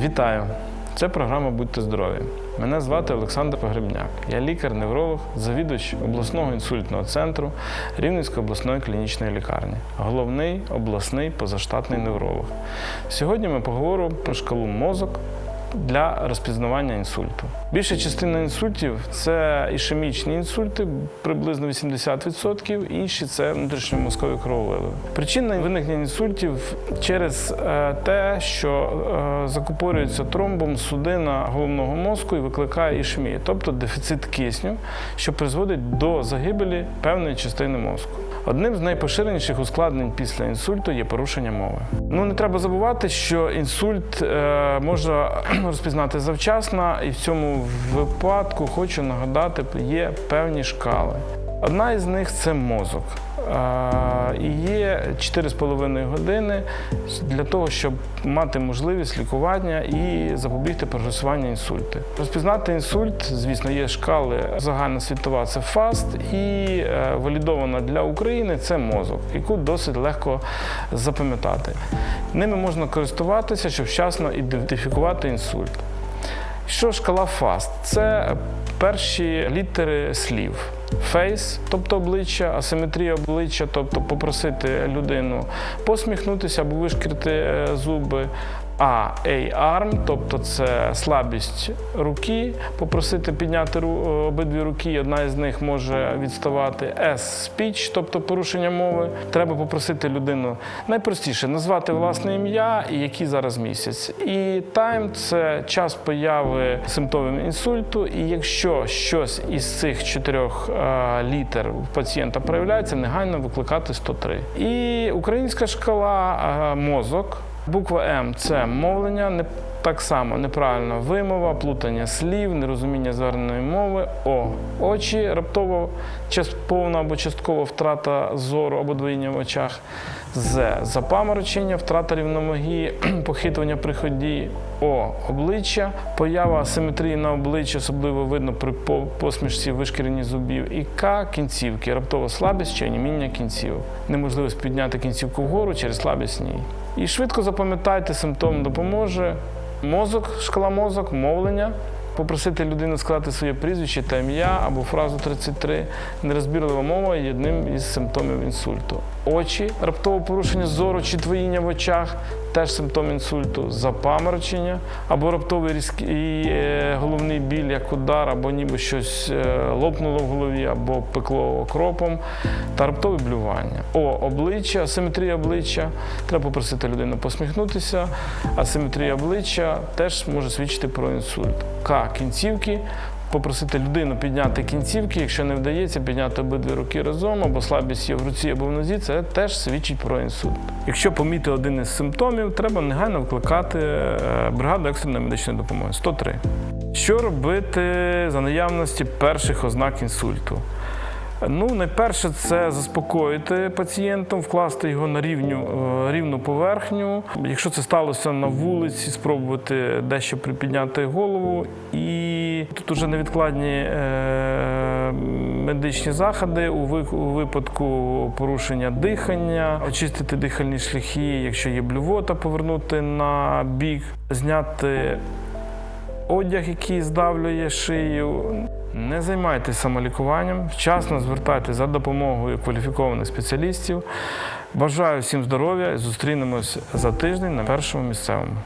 Вітаю! Це програма Будьте здорові. Мене звати Олександр Погребняк. Я лікар-невролог, завідувач обласного інсультного центру Рівненської обласної клінічної лікарні, головний обласний позаштатний невролог. Сьогодні ми поговоримо про шкалу мозок для розпізнавання інсульту. Більша частина інсультів це ішемічні інсульти, приблизно 80%, інші це внутрішньомозкові крововиливи. Причина виникнення інсультів через е, те, що е, закупорюється тромбом судина головного мозку і викликає ішемію, тобто дефіцит кисню, що призводить до загибелі певної частини мозку. Одним з найпоширеніших ускладнень після інсульту є порушення мови. Ну не треба забувати, що інсульт е, можна розпізнати завчасно, і в цьому випадку хочу нагадати, є певні шкали. Одна із них це мозок. І є 4,5 години для того, щоб мати можливість лікування і запобігти прогресуванню інсульту. Розпізнати інсульт, звісно, є шкали загальна світова це ФАСТ і е, валідована для України це мозок, яку досить легко запам'ятати. Ними можна користуватися, щоб вчасно ідентифікувати інсульт. Що шкала FAST? Це перші літери слів. Фейс, тобто обличчя, асиметрія обличчя, тобто попросити людину посміхнутися або вишкрити е, зуби. А A-arm, тобто це слабість руки, попросити підняти ру- обидві руки, одна із них може відставати. S speech, тобто порушення мови. Треба попросити людину найпростіше назвати власне ім'я і який зараз місяць. І time – це час появи симптомів інсульту. І якщо щось із цих чотирьох е, літер у пацієнта проявляється, негайно викликати 103. І українська шкала е, мозок. Буква М це мовлення, так само неправильна вимова, плутання слів, нерозуміння зверненої мови. О. Очі раптово повна або часткова втрата зору або двоїння в очах. З. Запаморочення, втрата рівномогі, похитування при ході. О. Обличчя, поява асиметрії на обличчі, особливо видно при посмішці вишкіренні зубів. І К. Кінцівки, раптова слабість чи оніміння кінцівок. Неможливість підняти кінцівку вгору через слабість ній. І швидко запам'ятайте, симптом допоможе. Мозок, шкала мозок, мовлення. Попросити людину сказати своє прізвище та ім'я або фразу 33. Нерозбірлива мова є одним із симптомів інсульту. Очі, раптове порушення зору чи твоїння в очах теж симптом інсульту, запаморочення або раптовий різкий е, головний біль, як удар, або ніби щось е, лопнуло в голові, або пекло окропом, та раптове блювання. О, обличчя, асиметрія обличчя. Треба попросити людину посміхнутися. Асиметрія обличчя теж може свідчити про інсульт. К. Кінцівки. Попросити людину підняти кінцівки, якщо не вдається підняти обидві руки разом, або слабість є в руці або в нозі, це теж свідчить про інсульт. Якщо поміти один із симптомів, треба негайно викликати е, бригаду екстреної медичної допомоги 103. Що робити за наявності перших ознак інсульту? Ну, найперше, це заспокоїти пацієнта, вкласти його на рівню, е, рівну поверхню. Якщо це сталося на вулиці, спробувати дещо припідняти голову. І тут уже невідкладні е, медичні заходи у випадку порушення дихання, очистити дихальні шляхи, якщо є блювота, повернути на бік, зняти одяг, який здавлює шию. Не займайтеся самолікуванням, вчасно звертайтеся за допомогою кваліфікованих спеціалістів. Бажаю всім здоров'я і зустрінемось за тиждень на першому місцевому.